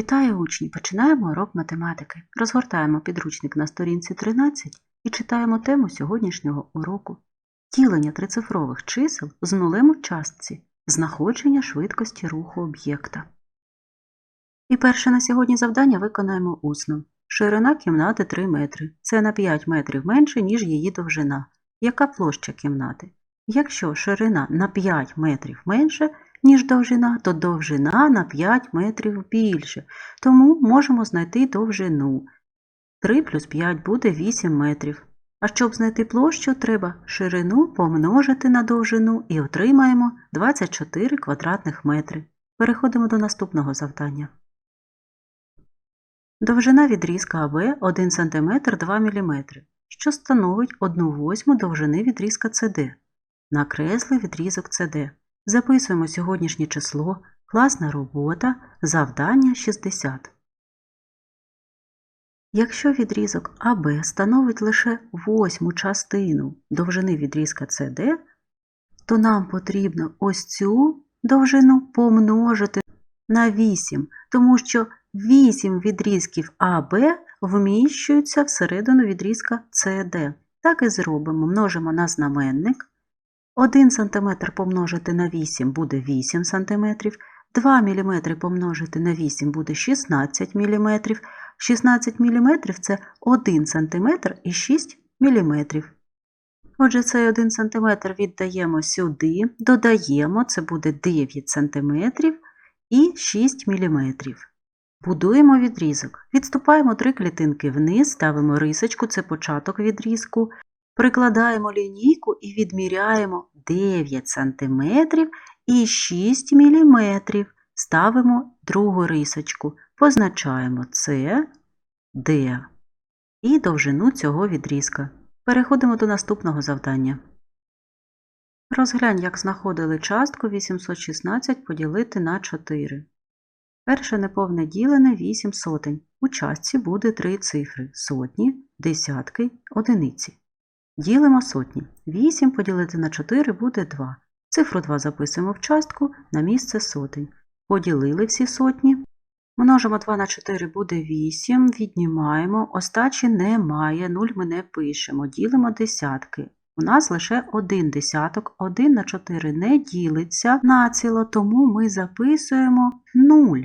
Вітаю учні! Починаємо урок математики. Розгортаємо підручник на сторінці 13 і читаємо тему сьогоднішнього уроку. Ділення трицифрових чисел з нулем у частці, знаходження швидкості руху об'єкта. І перше на сьогодні завдання виконаємо усно. Ширина кімнати 3 метри. Це на 5 метрів менше, ніж її довжина. Яка площа кімнати? Якщо ширина на 5 метрів менше, ніж довжина, то довжина на 5 метрів більше. Тому можемо знайти довжину. 3 плюс 5 буде 8 метрів. А щоб знайти площу, треба ширину помножити на довжину і отримаємо 24 квадратних метри. Переходимо до наступного завдання. Довжина відрізка АБ 1 см 2 мм, що становить 1 восьму довжини відрізка CD. Накресли відрізок CD. Записуємо сьогоднішнє число, класна робота, завдання 60. Якщо відрізок АБ становить лише восьму частину довжини відрізка CD, то нам потрібно ось цю довжину помножити на 8, тому що 8 відрізків АБ вміщуються всередину відрізка CD. Так і зробимо. Множимо на знаменник. 1 см помножити на 8 буде 8 см, 2 мм помножити на 8 буде 16 мм, 16 мм це 1 см і 6 мм. Отже, цей 1 см віддаємо сюди, додаємо, це буде 9 см і 6 мм. Будуємо відрізок. Відступаємо 3 клітинки вниз, ставимо рисочку, це початок відрізку. Прикладаємо лінійку і відміряємо 9 см і 6 мм. Ставимо другу рисочку, позначаємо С, Д і довжину цього відрізка. Переходимо до наступного завдання. Розглянь, як знаходили частку 816 поділити на 4. Перше неповне ділене 8 сотень. У частці буде 3 цифри сотні, десятки, одиниці. Ділимо сотні. 8 поділити на 4 буде 2. Цифру 2 записуємо в частку на місце сотень. Поділили всі сотні. Множимо 2 на 4 буде 8, віднімаємо. Остачі немає, 0 ми не пишемо. Ділимо десятки. У нас лише один десяток, 1 на 4 не ділиться націло, тому ми записуємо 0.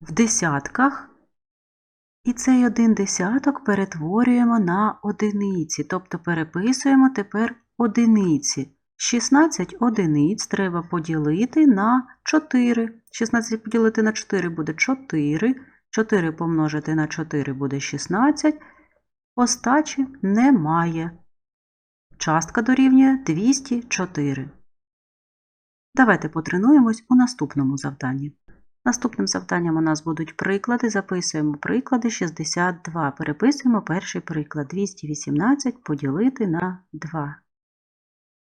В десятках і цей один десяток перетворюємо на одиниці, тобто переписуємо тепер одиниці. 16 одиниць треба поділити на 4. 16 поділити на 4 буде 4. 4 помножити на 4 буде 16. Остачі немає. Частка дорівнює 204. Давайте потренуємось у наступному завданні. Наступним завданням у нас будуть приклади. Записуємо приклади 62. Переписуємо перший приклад 218 поділити на 2.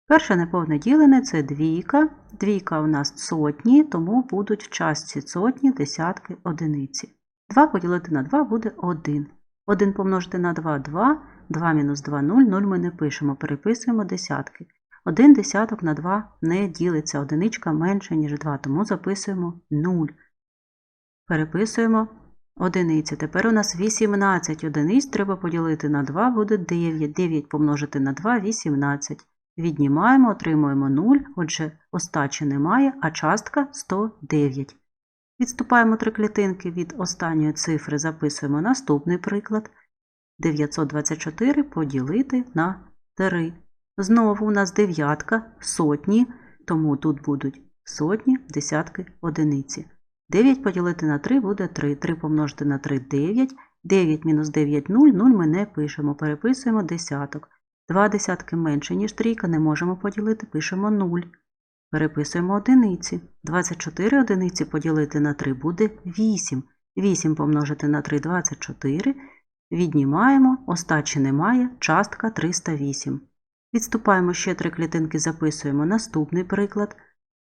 Перше неповне ділене це двійка. Двійка у нас сотні, тому будуть в частці сотні, десятки, одиниці. 2 поділити на 2 буде 1. 1 помножити на 2 2, 2 мінус 2 0, 0 ми не пишемо, переписуємо десятки. 1 десяток на 2 не ділиться, одиничка менше, ніж 2, тому записуємо 0. Переписуємо одиниці. Тепер у нас 18 одиниць треба поділити на 2, буде 9. 9 помножити на 2 18. Віднімаємо, отримуємо 0, отже, остачі немає, а частка 109. Відступаємо три клітинки від останньої цифри, записуємо наступний приклад. 924 поділити на 3. Знову у нас дев'ятка, сотні, тому тут будуть сотні, десятки, одиниці. 9 поділити на 3 буде 3. 3 помножити на 3 9. 9 мінус 9 0, 0 ми не пишемо, переписуємо десяток. Два десятки менше, ніж трійка, не можемо поділити, пишемо 0. Переписуємо одиниці. 24 одиниці поділити на 3 буде 8. 8 помножити на 3 24. Віднімаємо, остачі немає, частка 308. Відступаємо ще три клітинки, записуємо наступний приклад.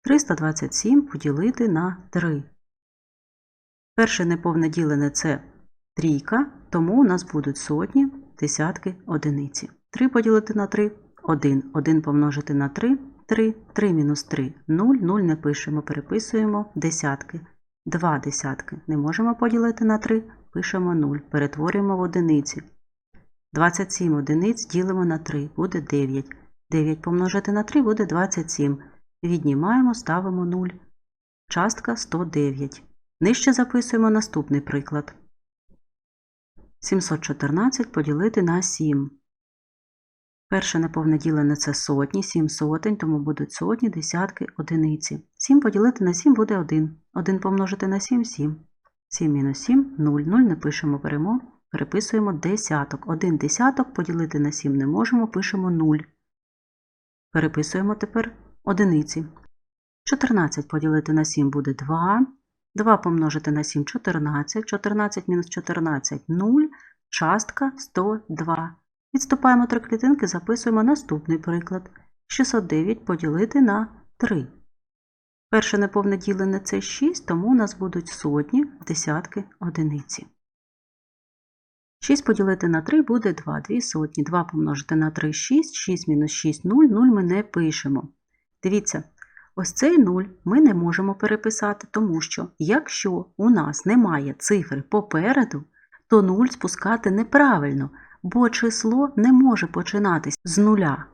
327 поділити на 3. Перше неповне ділене це трійка, тому у нас будуть сотні, десятки, одиниці. 3 поділити на 3 1. 1 помножити на 3 3. 3 мінус 3 0. 0 не пишемо, переписуємо десятки. 2 десятки. Не можемо поділити на 3, пишемо 0, перетворюємо в одиниці. 27 одиниць ділимо на 3, буде 9. 9 помножити на 3 буде 27. Віднімаємо, ставимо 0. Частка 109. Нижче записуємо наступний приклад. 714 поділити на 7. Перше неповне ділене це сотні, 7 сотень, тому будуть сотні, десятки, одиниці. 7 поділити на 7 буде 1. 1 помножити на 7 – 7. 7 мінус 7 – 0. 0 не пишемо, беремо, переписуємо десяток. 1 десяток поділити на 7 не можемо, пишемо 0. Переписуємо тепер одиниці. 14 поділити на 7 буде 2. 2 помножити на 7 – 14. 14 мінус 14 – 0. Частка 102. Відступаємо три клітинки, записуємо наступний приклад. 609 поділити на 3. Перше неповне ділене це 6, тому у нас будуть сотні, десятки, одиниці. 6 поділити на 3 буде 2, 2 сотні. 2 помножити на 3 – 6, 6 мінус 6 – 0, 0 ми не пишемо. Дивіться, ось цей 0 ми не можемо переписати, тому що якщо у нас немає цифри попереду, то 0 спускати неправильно, бо число не може починатись з нуля.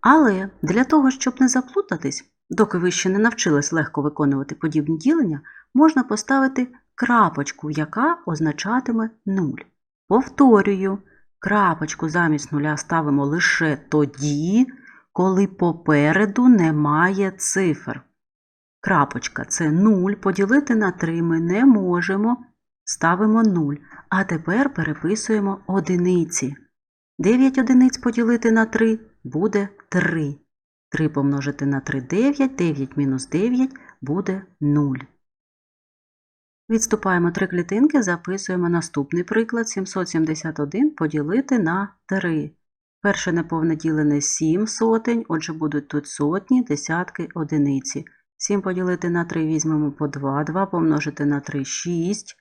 Але для того, щоб не заплутатись, доки ви ще не навчились легко виконувати подібні ділення, можна поставити крапочку, яка означатиме 0. Повторюю, крапочку замість нуля ставимо лише тоді, коли попереду немає цифр. Крапочка це 0, поділити на 3 ми не можемо, ставимо 0. А тепер переписуємо одиниці. 9 одиниць поділити на 3 буде 3. 3 помножити на 3 – 9, 9 мінус 9 буде 0. Відступаємо три клітинки, записуємо наступний приклад 771 поділити на 3. Перше неповне ділене 7 сотень, отже будуть тут сотні, десятки, одиниці. 7 поділити на 3 візьмемо по 2, 2 помножити на 3 – 6.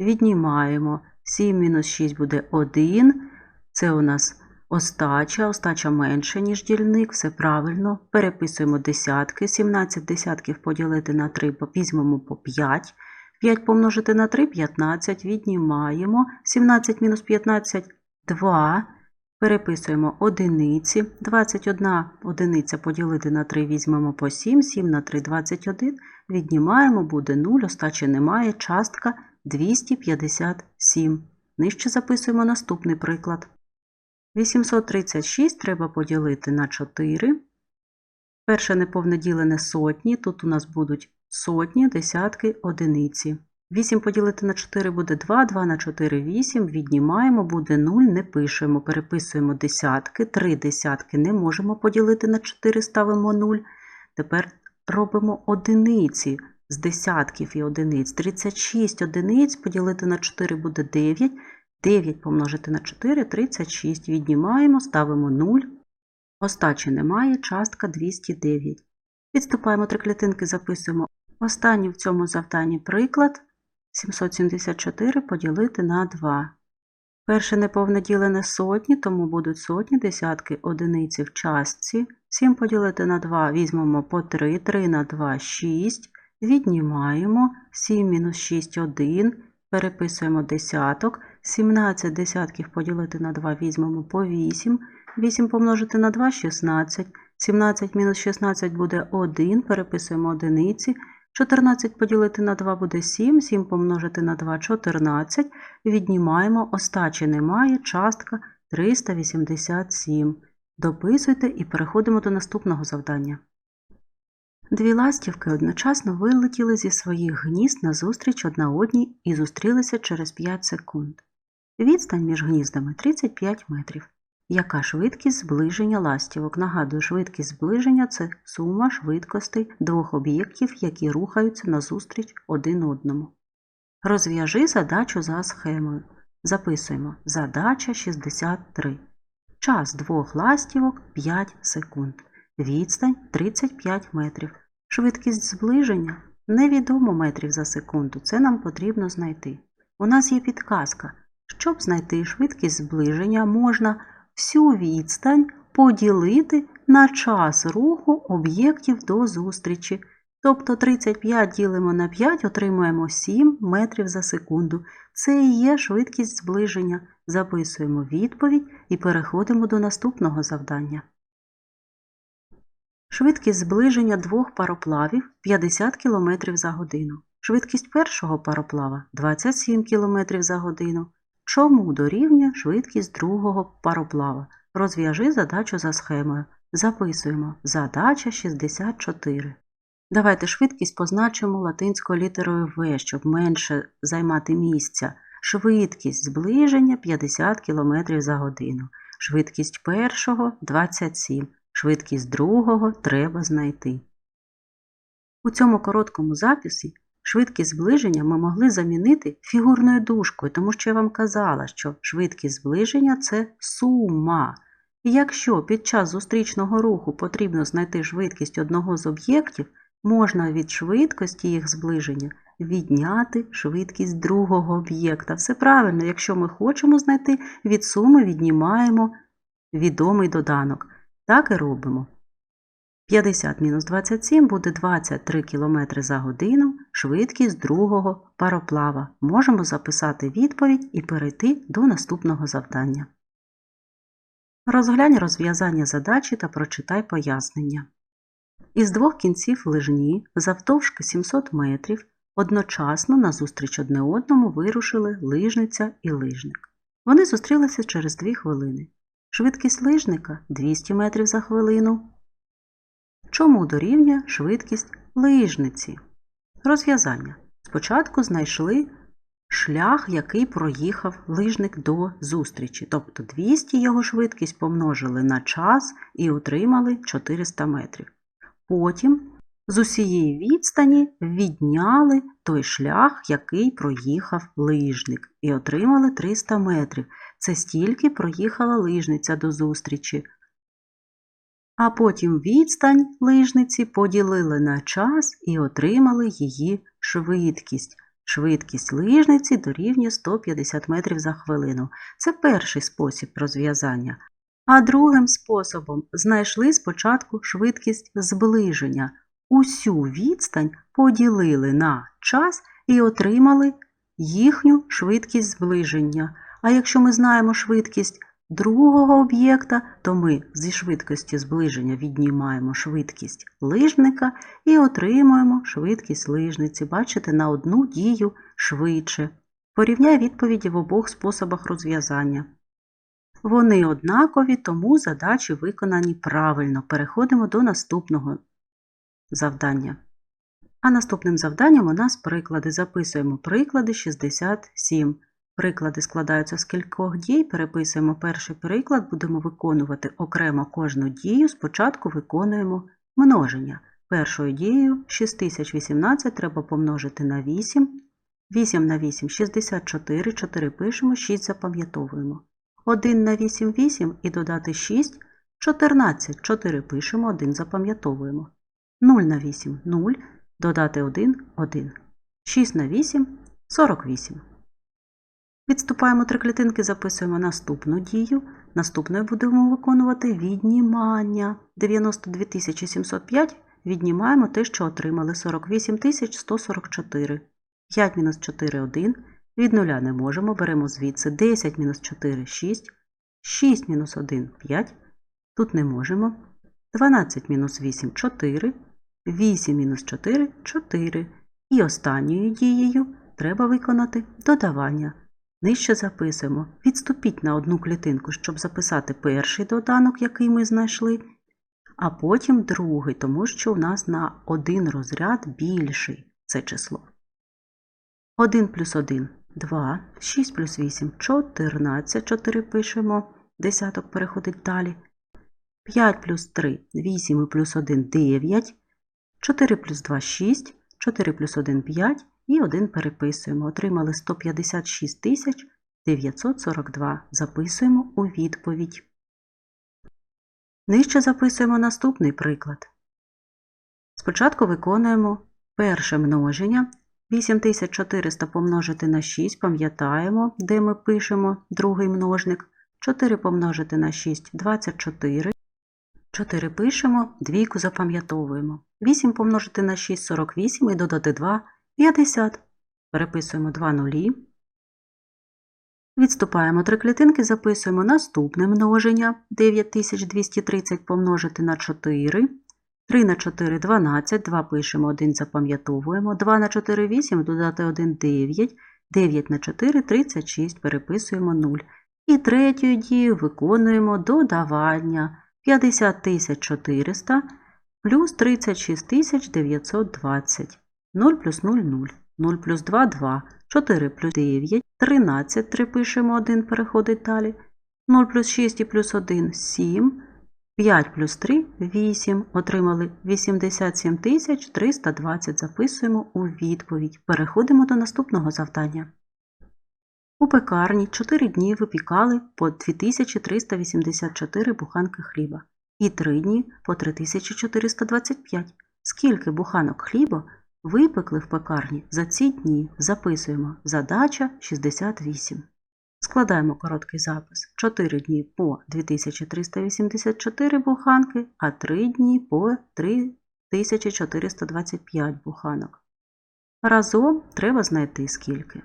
Віднімаємо. 7 мінус 6 буде 1. Це у нас остача, остача менше, ніж дільник, все правильно. Переписуємо десятки. 17 десятків поділити на 3, візьмемо по 5. 5 помножити на 3 – 15, віднімаємо. 17 мінус 15 – 2. Переписуємо одиниці. 21 одиниця поділити на 3 візьмемо по 7, 7 на 3 – 21. Віднімаємо, буде 0, остачі немає, частка 257. Нижче записуємо наступний приклад. 836 треба поділити на 4. Перше неповне ділене сотні, тут у нас будуть сотні, десятки, одиниці. 8 поділити на 4 буде 2, 2 на 4 – 8, віднімаємо, буде 0, не пишемо, переписуємо десятки, 3 десятки не можемо поділити на 4, ставимо 0. Тепер робимо одиниці з десятків і одиниць. 36 одиниць поділити на 4 буде 9, 9 помножити на 4 – 36, віднімаємо, ставимо 0. Остачі немає, частка 209. Відступаємо три клітинки, записуємо останній в цьому завданні приклад 774 поділити на 2. Перше неповне ділене сотні, тому будуть сотні, десятки, одиниці в частці. 7 поділити на 2 візьмемо по 3, 3 на 2 – 6. Віднімаємо 7 мінус 6 – 1. Переписуємо десяток. 17 десятків поділити на 2 візьмемо по 8. 8 помножити на 2 – 16. 17 мінус 16 буде 1. Переписуємо одиниці. 14 поділити на 2 буде 7, 7 помножити на 2 – 14. Віднімаємо, остачі немає, частка 387. Дописуйте і переходимо до наступного завдання. Дві ластівки одночасно вилетіли зі своїх гнізд назустріч одна одній і зустрілися через 5 секунд. Відстань між гніздами 35 метрів. Яка швидкість зближення ластівок? Нагадую, швидкість зближення це сума швидкостей двох об'єктів, які рухаються назустріч один одному. Розв'яжи задачу за схемою. Записуємо задача 63. Час двох ластівок 5 секунд. Відстань 35 метрів. Швидкість зближення невідомо метрів за секунду. Це нам потрібно знайти. У нас є підказка. Щоб знайти швидкість зближення, можна всю відстань поділити на час руху об'єктів до зустрічі. Тобто 35 ділимо на 5, отримуємо 7 метрів за секунду. Це і є швидкість зближення. Записуємо відповідь і переходимо до наступного завдання. Швидкість зближення двох пароплавів 50 км за годину. Швидкість першого пароплава 27 км за годину. Чому дорівнює швидкість другого пароплава? Розв'яжи задачу за схемою. Записуємо задача 64. Давайте швидкість позначимо латинською літерою В, щоб менше займати місця. Швидкість зближення 50 км за годину. Швидкість першого 27. Швидкість другого треба знайти. У цьому короткому записі швидкість зближення ми могли замінити фігурною дужкою, тому що я вам казала, що швидкість зближення це сума. І якщо під час зустрічного руху потрібно знайти швидкість одного з об'єктів, можна від швидкості їх зближення відняти швидкість другого об'єкта. Все правильно, якщо ми хочемо знайти від суми, віднімаємо відомий доданок. Так і робимо. 50 мінус 27 буде 23 км за годину, швидкість другого пароплава. Можемо записати відповідь і перейти до наступного завдання. Розглянь розв'язання задачі та прочитай пояснення. Із двох кінців лижні завтовшки 700 метрів одночасно назустріч одне одному вирушили лижниця і лижник. Вони зустрілися через 2 хвилини. Швидкість лижника 200 метрів за хвилину. Чому дорівнює швидкість лижниці? Розв'язання. Спочатку знайшли шлях, який проїхав лижник до зустрічі. Тобто 200 його швидкість помножили на час і отримали 400 метрів. Потім з усієї відстані відняли той шлях, який проїхав лижник, і отримали 300 метрів. Це стільки проїхала лижниця до зустрічі. А потім відстань лижниці поділили на час і отримали її швидкість. Швидкість лижниці дорівнює 150 метрів за хвилину. Це перший спосіб розв'язання. А другим способом знайшли спочатку швидкість зближення. Усю відстань поділили на час і отримали їхню швидкість зближення. А якщо ми знаємо швидкість другого об'єкта, то ми зі швидкості зближення віднімаємо швидкість лижника і отримуємо швидкість лижниці. Бачите, на одну дію швидше. Порівняй відповіді в обох способах розв'язання. Вони однакові, тому задачі виконані правильно. Переходимо до наступного завдання. А наступним завданням у нас приклади. Записуємо приклади 67. Приклади складаються з кількох дій. Переписуємо перший приклад, будемо виконувати окремо кожну дію. Спочатку виконуємо множення. Першою дією 6018 треба помножити на 8. 8 на 8 64, 4 пишемо, 6 запам'ятовуємо. 1 на 8 8 і додати 6 14, 4 пишемо, 1 запам'ятовуємо. 0 на 8 0, додати 1 1. 6 на 8 48. Відступаємо три клітинки, записуємо наступну дію. Наступною будемо виконувати віднімання. 92 705 віднімаємо те, що отримали 48 144. 5 мінус 4 1. Від нуля не можемо, беремо звідси 10 мінус 4 6. 6 мінус 1 5. Тут не можемо. 12 мінус 8 4. 8 мінус 4 4. І останньою дією треба виконати додавання. Нижче записуємо. Відступіть на одну клітинку, щоб записати перший доданок, який ми знайшли, а потім другий, тому що у нас на один розряд більший це число. 1 плюс 1 2, 6 плюс 8 14, 4 пишемо, десяток переходить далі. 5 плюс 3 8 і плюс 1 9, 4 плюс 2 6, 4 плюс 1 5 і 1 переписуємо. Отримали 156 тисяч 942. Записуємо у відповідь. Нижче записуємо наступний приклад. Спочатку виконуємо перше множення. 8400 помножити на 6, пам'ятаємо, де ми пишемо другий множник. 4 помножити на 6 24. 4 пишемо, двійку запам'ятовуємо. 8 помножити на 6 – 48 і додати 2 – 50. Переписуємо 2 нулі. Відступаємо три клітинки, записуємо наступне множення 9230 помножити на 4. 3 на 4 – 12, 2 пишемо, 1 запам'ятовуємо, 2 на 4 – 8, додати 1 – 9, 9 на 4 – 36, переписуємо 0. І третьою дією виконуємо додавання 50 400 плюс 36 920. 0 плюс 0 – 0. 0 плюс 2 – 2. 4 плюс 9 – 13. 3 пишемо 1, переходить далі. 0 плюс 6 і плюс 1 – 7. 5 плюс 3 – 8. Отримали 87 320. Записуємо у відповідь. Переходимо до наступного завдання. У пекарні 4 дні випікали по 2384 буханки хліба і 3 дні по 3425. Скільки буханок хліба випекли в пекарні за ці дні? Записуємо. Задача 68. Складаємо короткий запис. 4 дні по 2384 буханки, а 3 дні по 3425 буханок. Разом треба знайти скільки.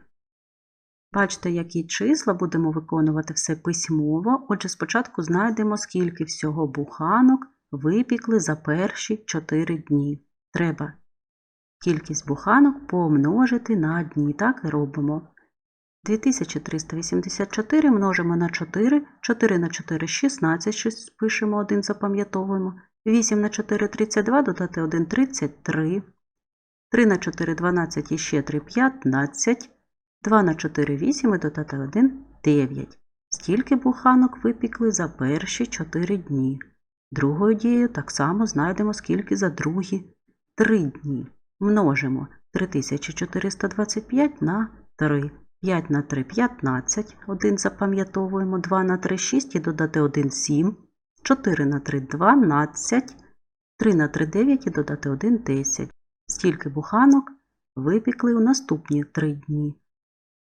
Бачите, які числа будемо виконувати все письмово. Отже, спочатку знайдемо, скільки всього буханок випікли за перші 4 дні. Треба кількість буханок помножити на дні. Так і робимо. 2384 множимо на 4, 4 на 4 – 16, щось пишемо 1, запам'ятовуємо. 8 на 4 – 32, додати 1 – 33. 3 на 4 – 12 і ще 3 – 15. 2 на 4 – 8 і додати 1 – 9. Стільки буханок випікли за перші 4 дні. Другою дією так само знайдемо, скільки за другі 3 дні. Множимо 3425 на 3. 5 на 3 – 15, 1 запам'ятовуємо, 2 на 3 – 6 і додати 1 – 7, 4 на 3 – 12, 3 на 3 – 9 і додати 1 – 10. Стільки буханок випікли у наступні 3 дні.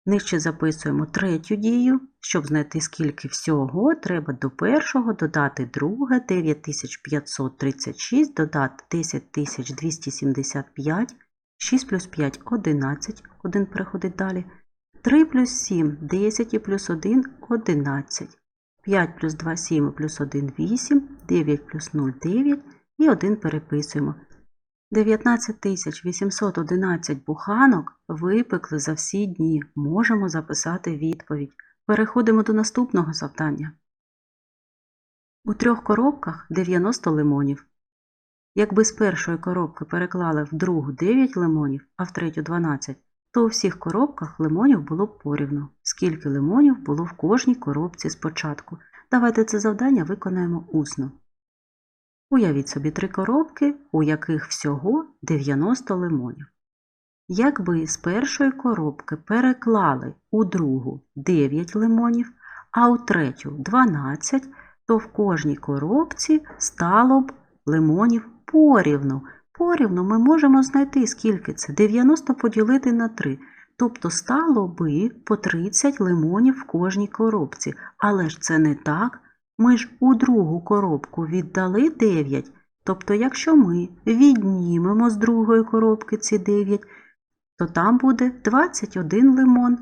Нижче записуємо третю дію. Щоб знайти скільки всього, треба до першого додати друге 9536, додати 10275, 6 плюс 5 – 11, 1 переходить далі. 3 плюс 7 – 10 і плюс 1 – 11. 5 плюс 2 – 7 і плюс 1 – 8, 9 плюс 0 – 9 і 1 переписуємо. 19 811 буханок випекли за всі дні. Можемо записати відповідь. Переходимо до наступного завдання. У трьох коробках 90 лимонів. Якби з першої коробки переклали в другу 9 лимонів, а в третю 12, то у всіх коробках лимонів було б порівну. Скільки лимонів було в кожній коробці спочатку. Давайте це завдання виконаємо усно. Уявіть собі три коробки, у яких всього 90 лимонів. Якби з першої коробки переклали у другу 9 лимонів, а у третю 12, то в кожній коробці стало б лимонів порівну. Порівну ми можемо знайти, скільки це 90 поділити на 3. Тобто стало би по 30 лимонів в кожній коробці. Але ж це не так. Ми ж у другу коробку віддали 9. Тобто, якщо ми віднімемо з другої коробки ці 9, то там буде 21 лимон.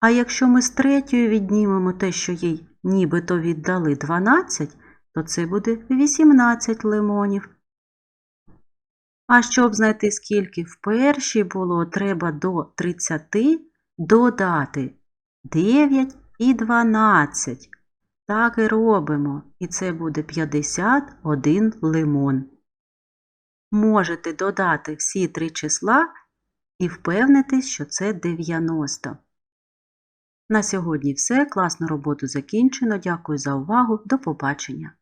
А якщо ми з третьої віднімемо те, що їй нібито віддали 12, то це буде 18 лимонів. А щоб знайти, скільки в першій було, треба до 30 додати 9 і 12. Так і робимо, і це буде 51 лимон. Можете додати всі три числа і впевнитись, що це 90. На сьогодні все. Класну роботу закінчено. Дякую за увагу. До побачення!